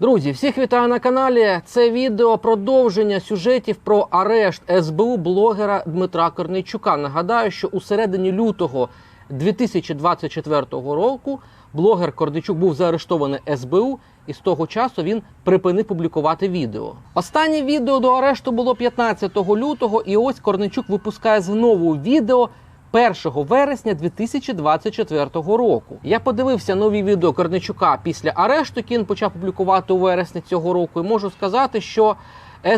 Друзі, всіх вітаю на каналі. Це відео продовження сюжетів про арешт СБУ блогера Дмитра Корнейчука. Нагадаю, що у середині лютого 2024 року блогер Корнейчук був заарештований СБУ, і з того часу він припинив публікувати відео. Останнє відео до арешту було 15 лютого, і ось Корнейчук випускає знову відео 1 вересня 2024 року. Я подивився нові відео Корничука після арешту, які він почав публікувати у вересні цього року, і можу сказати, що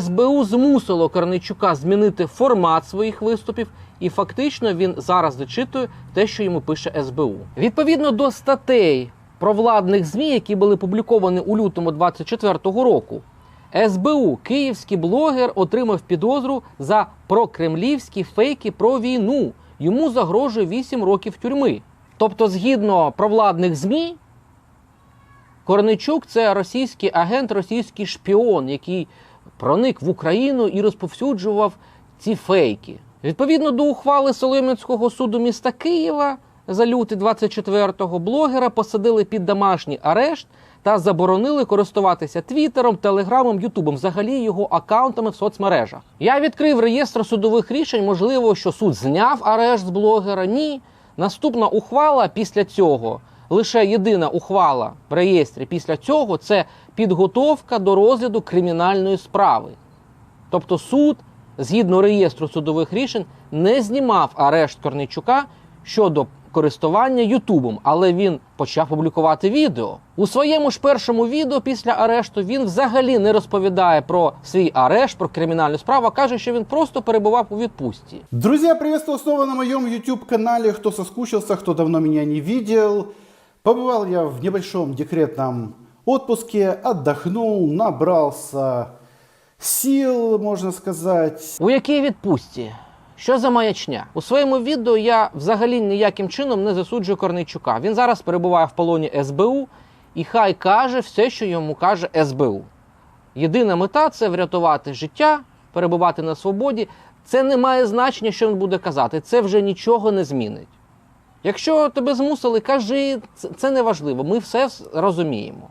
СБУ змусило Корничука змінити формат своїх виступів, і фактично він зараз зачитує те, що йому пише СБУ. Відповідно до статей провладних ЗМІ, які були публіковані у лютому 2024 року. СБУ київський блогер отримав підозру за прокремлівські фейки про війну. Йому загрожує 8 років тюрми. Тобто, згідно провладних ЗМІ, Корничук це російський агент, російський шпіон, який проник в Україну і розповсюджував ці фейки. Відповідно до ухвали Солом'янського суду міста Києва за лютий 24-го блогера посадили під домашній арешт та заборонили користуватися Твіттером, Телеграмом, Ютубом, взагалі його аккаунтами в соцмережах. Я відкрив реєстр судових рішень. Можливо, що суд зняв арешт з блогера. Ні. Наступна ухвала після цього, лише єдина ухвала в реєстрі після цього це підготовка до розгляду кримінальної справи. Тобто суд, згідно реєстру судових рішень, не знімав арешт Корнейчука щодо користування Ютубом, але він почав публікувати відео. У своєму ж першому відео після арешту він взагалі не розповідає про свій арешт, про кримінальну справу, а каже, що він просто перебував у відпустці. Друзья, приветствую снова на моем YouTube-канале. Кто соскучился, кто давно меня не видел. Побывал я в небольшом декретном отпуске, отдохнул, набрался сил, можно сказать. У якій відпустці? Що за маячня? У своєму відео я взагалі ніяким чином не засуджую Корнейчука. Він зараз перебуває в полоні СБУ і хай каже все, що йому каже СБУ. Єдина мета це врятувати життя, перебувати на свободі. Це не має значення, що він буде казати. Це вже нічого не змінить. Якщо тебе змусили, кажи, це, не важливо. Ми все розуміємо.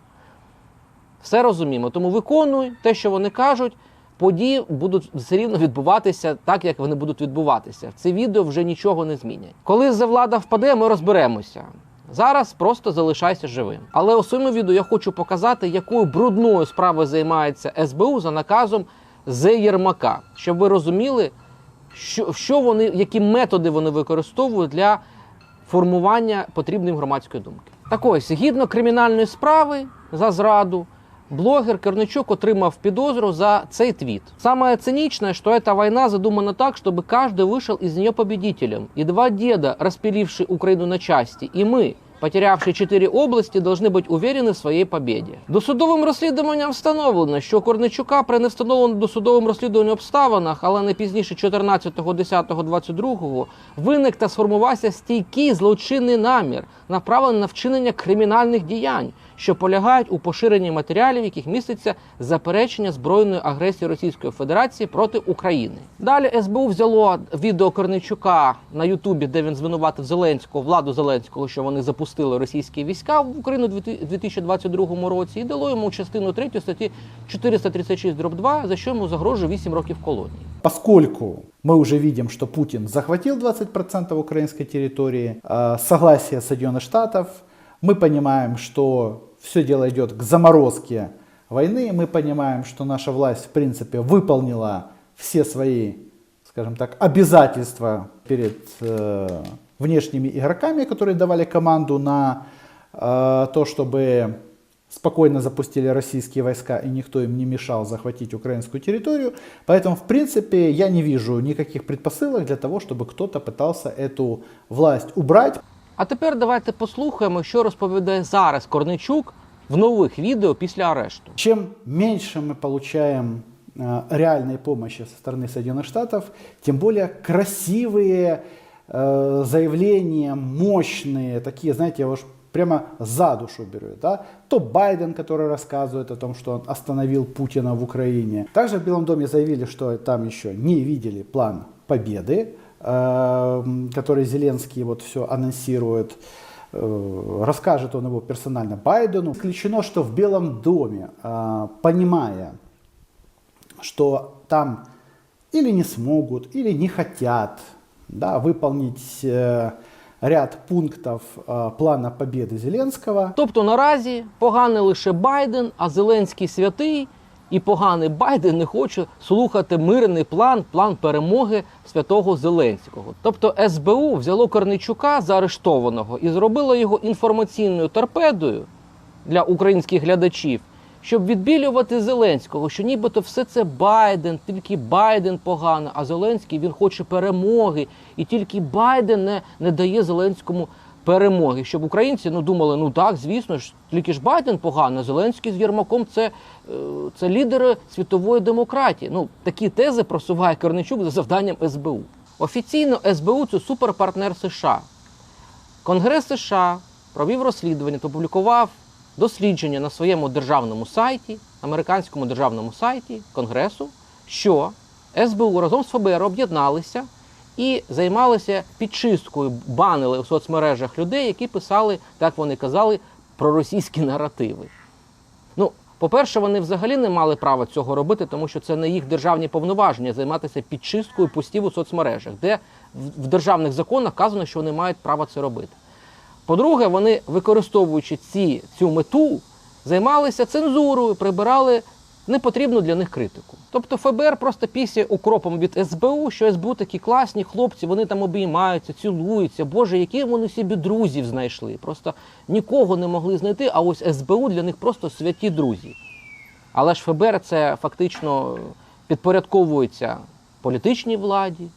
Все розуміємо. Тому виконуй те, що вони кажуть. Події будуть все рівно відбуватися так, як вони будуть відбуватися. Це відео вже нічого не змінять. Коли за влада впаде, ми розберемося. Зараз просто залишайся живим. Але у своєму відео я хочу показати, якою брудною справою займається СБУ за наказом З. Єрмака, щоб ви розуміли, що, що вони, які методи вони використовують для формування потрібної громадської думки. Так ось, згідно кримінальної справи за зраду, блогер Корничук отримав підозру за цей твіт. Самое циничное, что эта война задумана так, чтобы каждый вышел из нее победителем. И два деда, распилившие Украину на части, и мы, потерявши чотири області, должны бути уверені в своїй побіді. Досудовим розслідуванням встановлено, що Корничука при невстановленому досудовим розслідуванні обставинах, але не пізніше 14.10.22 виник та сформувався стійкий злочинний намір, направлений на вчинення кримінальних діянь, що полягають у поширенні матеріалів, в яких міститься заперечення збройної агресії Російської Федерації проти України. Далі СБУ взяло відео Корничука на Ютубі, де він звинуватив Зеленського, владу Зеленського, що вони запустили російські війська в Україну у 2022 році, і дало йому частину 3 статті 436 дроб 2, за що йому загрожує 8 років колонії. Поскольку мы уже видим, что Путин захватил 20% украинской территории, э, согласие Соединенных Штатов, мы понимаем, что все дело идет к заморозке войны, мы понимаем, что наша власть, в принципе, выполнила все свои, скажем так, обязательства перед э, внешними игроками, которые давали команду на э, то, чтобы спокойно запустили российские войска и никто им не мешал захватить украинскую территорию. Поэтому, в принципе, я не вижу никаких предпосылок для того, чтобы кто-то пытался эту власть убрать. А тепер давайте послухаємо, що розповідає зараз Корничук в нових відео після арешту. Чем меньше мы получаем э, реальной помощи со стороны Соединенных Штатов, тем более красивые э, заявления, мощные, такие, знаете, я уж прямо за душу беру. Да? То Байден, который рассказывает о том, что он остановил Путина в Украине. Также в Белом доме заявили, что там еще не видели план победы, э, который Зеленский вот все анонсирует. э, расскажет он его персонально Байдену. Исключено, что в Белом доме, а, понимая, что там или не смогут, или не хотят да, выполнить э, ряд пунктов э, плана победы Зеленского, Тобто наразі поганий лише Байден, а Зеленський святий, і поганий Байден не хоче слухати мирний план, план перемоги святого Зеленського. Тобто СБУ взяло Корничука заарештованого і зробило його інформаційною торпедою для українських глядачів, щоб відбілювати Зеленського, що нібито все це Байден, тільки Байден погано, а Зеленський він хоче перемоги, і тільки Байден не, не дає Зеленському перемоги. Щоб українці ну думали, ну так, звісно ж, тільки ж Байден погано, Зеленський з Єрмаком це, е, це лідери світової демократії. Ну такі тези просуває Корничук за завданням СБУ. Офіційно СБУ це суперпартнер США. Конгрес США провів розслідування та опублікував дослідження на своєму державному сайті, американському державному сайті Конгресу, що СБУ разом з ФБР об'єдналися і займалися підчисткою, банили у соцмережах людей, які писали, так вони казали, проросійські наративи. Ну, по-перше, вони взагалі не мали права цього робити, тому що це не їх державні повноваження займатися підчисткою постів у соцмережах, де в в державних законах вказано, що вони мають право це робити. По-друге, вони, використовуючи ці, цю мету, займалися цензурою, прибирали непотрібну для них критику. Тобто ФБР просто після укропом від СБУ, що СБУ такі класні хлопці, вони там обіймаються, цілуються. Боже, які вони собі друзів знайшли. Просто нікого не могли знайти, а ось СБУ для них просто святі друзі. Але ж ФБР це фактично підпорядковується політичній владі,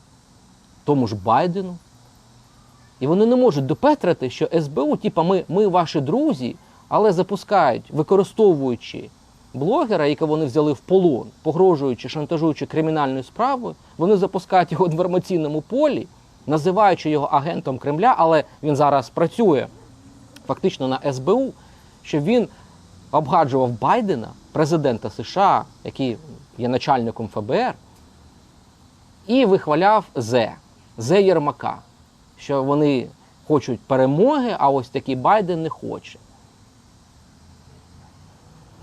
тому ж Байдену. І вони не можуть допетрити, що СБУ, типа ми, ми ваші друзі, але запускають, використовуючи блогера, якого вони взяли в полон, погрожуючи, шантажуючи кримінальною справою, вони запускають його в інформаційному полі, називаючи його агентом Кремля, але він зараз працює фактично на СБУ, щоб він обгаджував Байдена, президента США, який є начальником ФБР, і вихваляв Зе, Зе Єрмака, що вони хочуть перемоги, а ось такий Байден не хоче.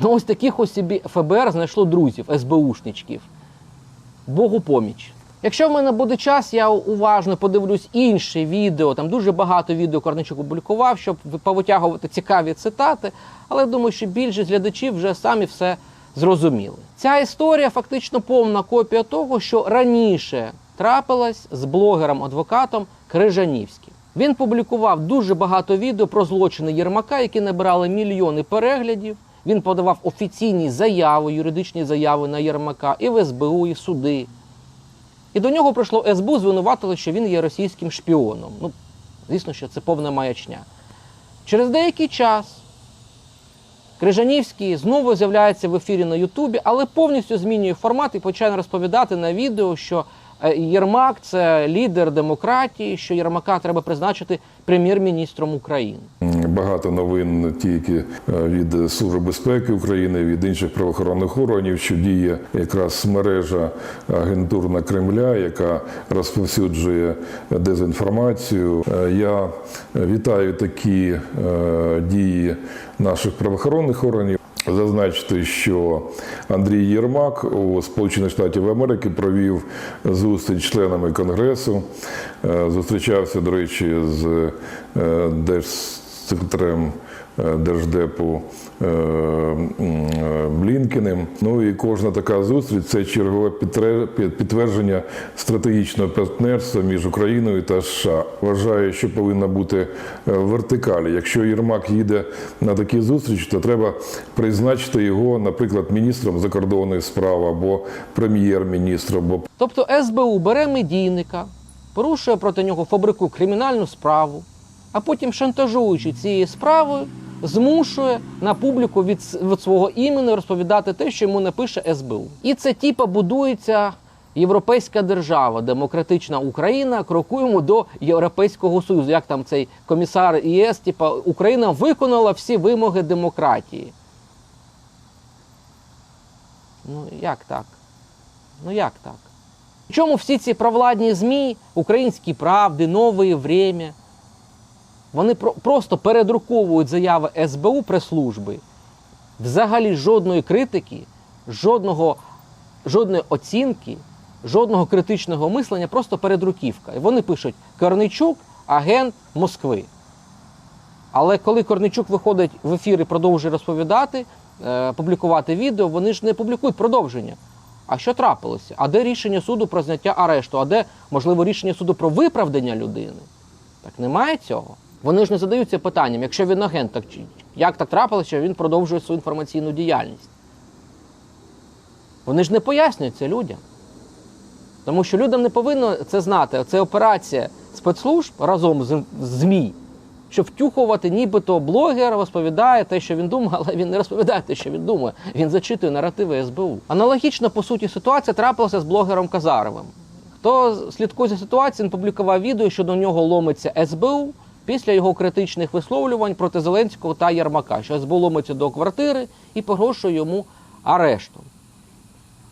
Ну, ось таких ось собі ФБР знайшло друзів, СБУшничків. Богу поміч. Якщо в мене буде час, я уважно подивлюсь інше відео. Там дуже багато відео Корничук опублікував, щоб повитягувати цікаві цитати. Але думаю, що більшість глядачів вже самі все зрозуміли. Ця історія фактично повна копія того, що раніше трапилась з блогером-адвокатом Крижанівським. Він публікував дуже багато відео про злочини Єрмака, які набирали мільйони переглядів. Він подавав офіційні заяви, юридичні заяви на Єрмака і в СБУ, і суди. І до нього прийшло СБУ, звинуватили, що він є російським шпіоном. Ну, звісно, що це повна маячня. Через деякий час Крижанівський знову з'являється в ефірі на Ютубі, але повністю змінює формат і починає розповідати на відео, що е, Єрмак це лідер демократії, що Єрмака треба призначити прем'єр-міністром України. Багато новин тільки е, від Служби безпеки України, від інших правоохоронних органів, що діє якраз мережа агентурна Кремля, яка розповсюджує дезінформацію. Е, Я вітаю такі е, дії наших правоохоронних органів. Зазначити, що Андрій Єрмак у Сполучених Штатів Америки провів зустріч членами Конгресу. Зустрічався, до речі, з е, держсекретарем е, Держдепу е, е, Блінкіним. Ну і кожна така зустріч це чергове підтвердження стратегічного партнерства між Україною та США. Вважаю, що повинна бути вертикалі. Якщо Єрмак їде на такі зустрічі, то треба призначити його, наприклад, міністром закордонних справ або прем'єр-міністром, або Тобто СБУ бере медійника, порушує проти нього фабрику кримінальну справу, а потім, шантажуючи цією справою, змушує на публіку від, від свого імені розповідати те, що йому напише СБУ. І це типа будується європейська держава, демократична Україна. Крокуємо до Європейського Союзу. Як там цей комісар ЄС, типа Україна виконала всі вимоги демократії. Ну як так? Ну як так? Чому всі ці провладні ЗМІ, українські правди, нове время, Вони про- просто передруковують заяви СБУ прес-служби. Взагалі жодної критики, жодного, жодної оцінки, жодного критичного мислення, просто передруківка. І вони пишуть Корничук, агент Москви. Але коли Корничук виходить в ефір і продовжує розповідати, е, публікувати відео, вони ж не публікують продовження. А що трапилося? А де рішення суду про зняття арешту? А де, можливо, рішення суду про виправдання людини? Так немає цього. Вони ж не задаються питанням, якщо він агент, так як так трапилося, що він продовжує свою інформаційну діяльність? Вони ж не пояснюють це людям. Тому що людям не повинно це знати. Це операція спецслужб разом з ЗМІ, щоб втюхувати, нібито блогер розповідає те, що він думає, але він не розповідає те, що він думає. Він зачитує наративи СБУ. Аналогічно, по суті, ситуація трапилася з блогером Казаровим. Хто слідкує за ситуацією, він публікував відео, що до нього ломиться СБУ після його критичних висловлювань проти Зеленського та Єрмака, що зболомиться до квартири і погрошує йому арештом.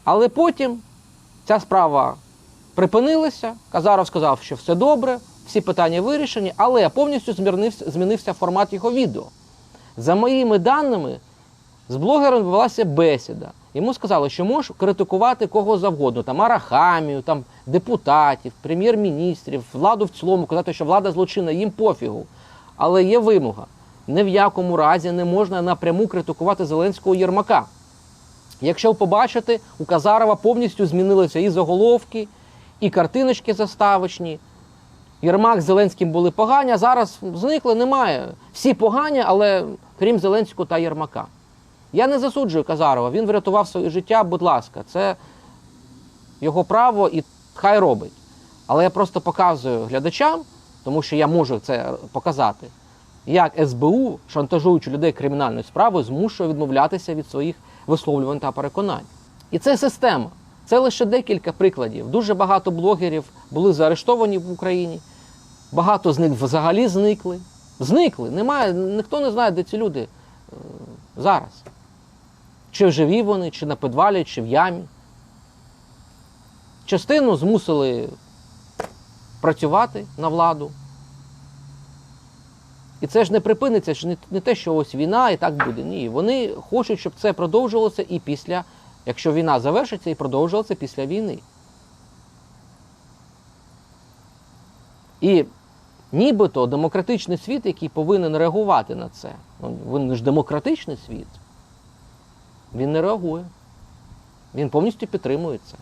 Але потім ця справа припинилася. Казаров сказав, що все добре, всі питання вирішені, але повністю змінився, змінився формат його відео. За моїми даними, з блогером відбулася бесіда. Йому сказали, що можеш критикувати кого завгодно, там Арахамію, там депутатів, прем'єр-міністрів, владу в цілому, казати, що влада злочинна, їм пофігу. Але є вимога. Ні в якому разі не можна напряму критикувати Зеленського Єрмака. Якщо побачите, у Казарова повністю змінилися і заголовки, і картиночки заставочні. Єрмак з Зеленським були погані, а зараз зникли, немає. Всі погані, але крім Зеленського та Єрмака. Я не засуджую Казарова, він врятував своє життя, будь ласка, це його право і хай робить. Але я просто показую глядачам, тому що я можу це показати, як СБУ, шантажуючи людей кримінальною справою, змушує відмовлятися від своїх висловлювань та переконань. І це система. Це лише декілька прикладів. Дуже багато блогерів були заарештовані в Україні. Багато з них взагалі зникли. Зникли. Немає, ніхто не знає, де ці люди е, зараз. Чи живі вони, чи на підвалі, чи в ямі. Частину змусили працювати на владу. І це ж не припиниться, не, не те, що ось війна і так буде. Ні. Вони хочуть, щоб це продовжувалося і після, якщо війна завершиться, і продовжувалося після війни. І нібито демократичний світ, який повинен реагувати на це. Ну, він ж демократичний світ. Він не реагує. Він повністю підтримує це.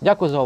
Дякую за увагу.